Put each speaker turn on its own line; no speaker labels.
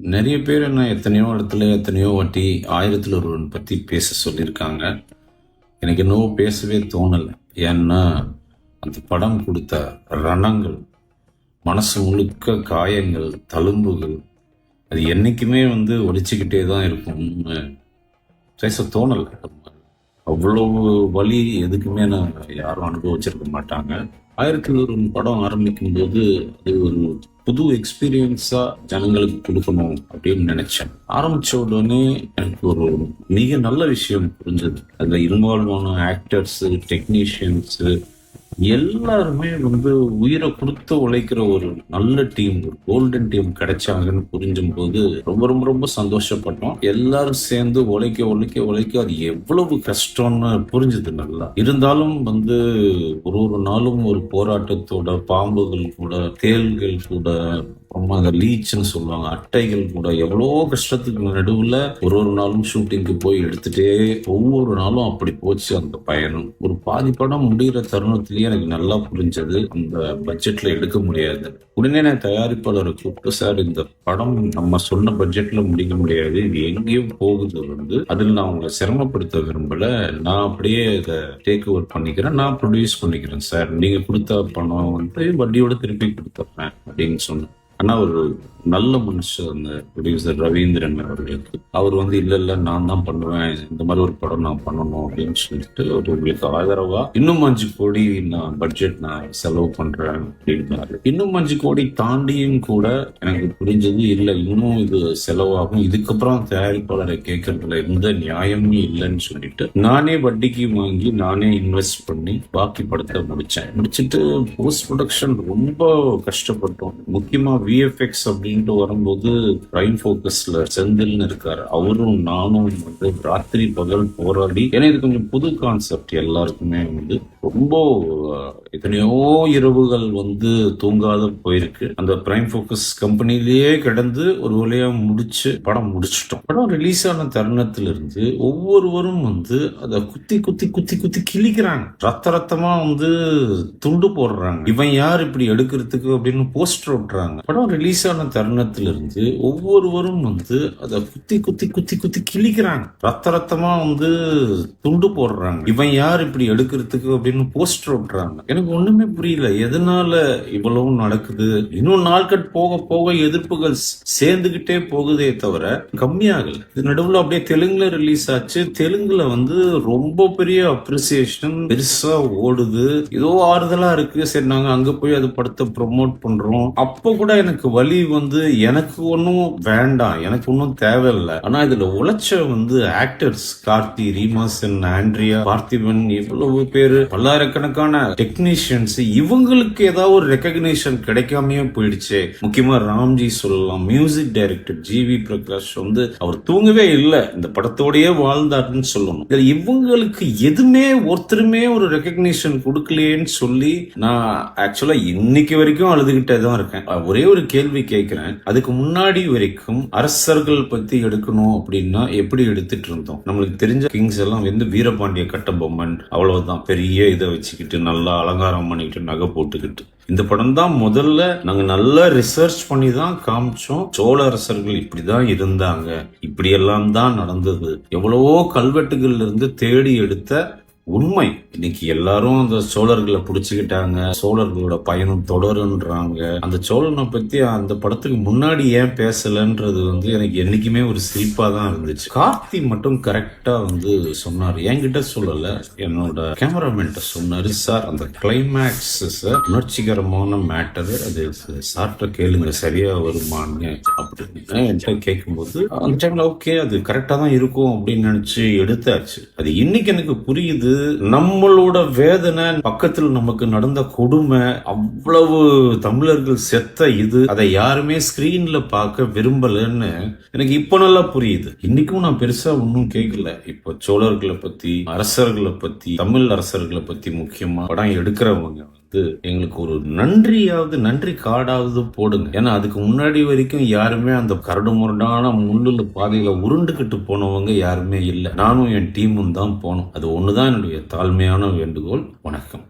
நிறைய பேர் என்ன எத்தனையோ இடத்துல எத்தனையோ வாட்டி ஆயிரத்தில் ஒருவன் பற்றி பேச சொல்லியிருக்காங்க. எனக்கு என்னவோ பேசவே தோணலை. ஏன்னா அந்த படம் கொடுத்த ரணங்கள் மனசு முழுக்க காயங்கள் தழும்புகள் அது என்றைக்குமே வந்து ஒழிச்சுக்கிட்டே தான் இருக்கும்னு பேச தோணலை. அவ்வளவு வலி எதுக்குமே நான் யாரும் அனுபவிச்சிருக்க மாட்டாங்க. ஆயிரத்தி ஒரு படம் ஆரம்பிக்கும் போது அது ஒரு புது எக்ஸ்பீரியன்ஸா ஜனங்களுக்கு கொடுக்கணும் அப்படின்னு நினைச்சேன். ஆரம்பிச்ச உடனே எனக்கு ஒரு மிக நல்ல விஷயம் புரிஞ்சது. அதுல இன்வால்வ் ஆன ஆக்டர்ஸ் டெக்னீஷியன்ஸ் எல்லாருமே வந்து உயிரை கொடுத்து உழைக்கிற ஒரு நல்ல டீம் ஒரு கோல்டன் டீம் கிடைச்சாங்கன்னு புரிஞ்சும் போது ரொம்ப ரொம்ப ரொம்ப சந்தோஷப்பட்டோம். எல்லாரும் சேர்ந்து உழைக்க உழைக்க உழைக்க அது எவ்வளவு கஷ்டம்னு புரிஞ்சுது நல்லா. இருந்தாலும் வந்து ஒரு ஒரு நாளும் ஒரு போராட்டத்தோட பாம்புகள் கூட தேள்கள் கூட அப்புறமா அந்த லீச்னு சொல்லுவாங்க. அட்டைகள் கூட எவ்வளோ கஷ்டத்துக்கு நடுவில் ஒரு ஒரு நாளும் ஷூட்டிங்க்கு போய் எடுத்துட்டே ஒவ்வொரு நாளும் அப்படி போச்சு அந்த பயணம். ஒரு பாதி படம் முடிகிற தருணத்திலேயே எனக்கு நல்லா புரிஞ்சது. அந்த பட்ஜெட்ல எடுக்க முடியாது. உடனே நான் தயாரிப்பாளரை கூப்பிட்டு சார் இந்த படம் நம்ம சொன்ன பட்ஜெட்ல முடிக்க முடியாது. இது எங்கேயும் போகுது வந்து. அதில் நான் உங்களை சிரமப்படுத்த விரும்பல. நான் அப்படியே இதை டேக் ஓவர் பண்ணிக்கிறேன். நான் ப்ரொடியூஸ் பண்ணிக்கிறேன் சார். நீங்க கொடுத்த பணம் வந்து வட்டியோட திருப்பி கொடுத்துட்றேன் அப்படின்னு சொன்னேன் அண்ணா ஒரு நல்ல மனுஷன் அந்த ப்ரொடியூசர் ரவீந்திரன் அவர்களுக்கு. அவர் வந்து இல்ல இல்ல நான் தான் பண்ணுவேன். இந்த மாதிரி ஒரு படம் நான் பண்ணணும் அப்படின்னு சொல்லிட்டு ஒரு உங்களுக்கு ஆதரவா இன்னும் அஞ்சு கோடி நான் பட்ஜெட் நான் செலவு பண்றேன் அப்படின்னாரு. இன்னும் அஞ்சு கோடி தாண்டியும் கூட எனக்கு புரிஞ்சது இல்ல இன்னும் இது செலவாகும். இதுக்கப்புறம் தயாரிப்பாளரை கேட்கறதுல எந்த நியாயமும் இல்லைன்னு சொல்லிட்டு நானே வட்டிக்கு வாங்கி நானே இன்வெஸ்ட் பண்ணி பாக்கி படத்தை முடிச்சேன். முடிச்சிட்டு போஸ்ட் ப்ரொடக்ஷன் ரொம்ப கஷ்டப்பட்டோம். முக்கியமா விஎஃப்எக்ஸ் அப்படின்னு அப்படின்ட்டு வரும்போது பிரைம் ஃபோக்கஸ்ல செந்தில்னு இருக்காரு. அவரும் நானும் வந்து ராத்திரி பகல் போராடி ஏன்னா இது கொஞ்சம் புது கான்செப்ட் எல்லாருக்குமே வந்து ரொம்ப எத்தனையோ இரவுகள் வந்து தூங்காத போயிருக்கு. அந்த பிரைம் ஃபோக்கஸ் கம்பெனிலேயே கிடந்து ஒரு வழியா முடிச்சு படம் முடிச்சிட்டோம். படம் ரிலீஸ் ஆன தருணத்துல இருந்து ஒவ்வொருவரும் வந்து அதை குத்தி குத்தி குத்தி குத்தி கிழிக்கிறாங்க. ரத்த ரத்தமா வந்து துண்டு போடுறாங்க. இவன் யார் இப்படி எடுக்கிறதுக்கு அப்படின்னு போஸ்டர் விட்டுறாங்க. படம் ரிலீஸ் ஆன தருணம் இருந்து ஒவ்வொருவரும் வந்து அதை குத்தி குத்தி குத்தி குத்தி கிழிக்கிறாங்க. ரத்த ரத்தமா வந்து துண்டு போடுறாங்க. இவன் யார் இப்படி எடுக்கிறதுக்கு அப்படின்னு போஸ்டர் விட்டுறாங்க. எனக்கு ஒண்ணுமே புரியல. எதனால இவ்வளவு நடக்குது? இன்னும் நாட்கள் போக போக எதிர்ப்புகள் சேர்ந்துகிட்டே போகுதே தவிர கம்மியாகல. இது நடுவில் அப்படியே தெலுங்குல ரிலீஸ் ஆச்சு. தெலுங்குல வந்து ரொம்ப பெரிய அப்ரிசியேஷன் பெருசா ஓடுது. ஏதோ ஆறுதலா இருக்கு. சரி நாங்க அங்க போய் அது படத்தை ப்ரொமோட் பண்றோம். அப்ப கூட எனக்கு வழி வந்து வந்து எனக்கு ஒன்றும் வேண்டாம் எனக்கு ஒன்றும் தேவையில்லை. ஆனால் இதில் உழைச்ச வந்து ஆக்டர்ஸ் கார்த்தி ரீமாசன் ஆண்ட்ரியா பார்த்திபன் இவ்வளவு பேர் பல்லாயிரக்கணக்கான டெக்னீஷியன்ஸ் இவங்களுக்கு ஏதாவது ஒரு ரெக்கக்னேஷன் கிடைக்காமையே போயிடுச்சே. முக்கியமாக ராம்ஜி சொல்லலாம் மியூசிக் டைரக்டர் ஜிவி பிரகாஷ் வந்து அவர் தூங்கவே இல்லை. இந்த படத்தோடயே வாழ்ந்தாருன்னு சொல்லணும். இதில் இவங்களுக்கு எதுவுமே ஒருத்தருமே ஒரு ரெக்கக்னேஷன் கொடுக்கலையேன்னு சொல்லி நான் ஆக்சுவலாக இன்னைக்கு வரைக்கும் அழுதுகிட்டே தான் இருக்கேன். ஒரே ஒரு கேள்வி கேட்கிறேன். அதுக்கு முன்னாடி வரைக்கும் அரசர்கள் பத்தி எடுக்கணும் அப்படின்னா எப்படி எடுத்துட்டு இருந்தோம்? நம்மளுக்கு தெரிஞ்ச கிங்ஸ் எல்லாம் வந்து வீரபாண்டிய கட்டபொம்மன் அவ்வளவுதான். பெரிய இதை வச்சுக்கிட்டு நல்லா அலங்காரம் பண்ணிக்கிட்டு நகை போட்டுக்கிட்டு. இந்த படம் தான் முதல்ல நாங்க நல்லா ரிசர்ச் பண்ணி தான் காமிச்சோம். சோழ அரசர்கள் இப்படிதான் இருந்தாங்க. இப்படியெல்லாம் தான் நடந்தது. எவ்வளவோ கல்வெட்டுகள்ல இருந்து தேடி எடுத்த உண்மை. இன்னைக்கு எல்லாரும் அந்த சோழர்களை பிடிச்சிக்கிட்டாங்க. சோழர்களோட பயணம் தொடருன்றாங்க. அந்த சோழனை பத்தி அந்த படத்துக்கு முன்னாடி ஏன் பேசலன்றது வந்து எனக்கு என்னைக்குமே ஒரு சிரிப்பா தான் இருந்துச்சு. கார்த்தி மட்டும் கரெக்டா வந்து சொன்னாரு. என்கிட்ட சொல்லல. என்னோட கேமராமேன்ட்ட சொன்னாரு சார் அந்த கிளைமேக்ஸ் உணர்ச்சிகரமான மேட்டர் அது சார்ட்ட கேளுங்க. சரியா வருமான்னு. என்கிட்ட கேட்கும்போது அந்த டைம்ல ஓகே அது கரெக்டா தான் இருக்கும் அப்படின்னு நினைச்சு எடுத்தாச்சு. அது இன்னைக்கு எனக்கு புரியுது. நம்மளோட வேதனை பக்கத்தில் நமக்கு நடந்த கொடுமை அவ்வளவு தமிழர்கள் செத்த இது அதை யாருமே ஸ்கிரீன்ல பார்க்க விரும்பலன்னு எனக்கு இப்ப நல்லா புரியுது. இன்னைக்கும் நான் பெருசா ஒன்றும் கேட்கல இப்போ சோழர்களை பத்தி அரசர்களை பத்தி தமிழ் அரசர்களை பத்தி முக்கியமா படம் எடுக்கிறவங்க. கொடுத்து எங்களுக்கு ஒரு நன்றியாவது நன்றி கார்டாவது போடுங்க. ஏன்னா அதுக்கு முன்னாடி வரைக்கும் யாருமே அந்த கரடு முரடான முள்ளுல பாதையில உருண்டுகிட்டு போனவங்க யாருமே இல்லை. நானும் என் டீமும் தான் போனோம். அது ஒண்ணுதான் என்னுடைய தாழ்மையான வேண்டுகோள். வணக்கம்.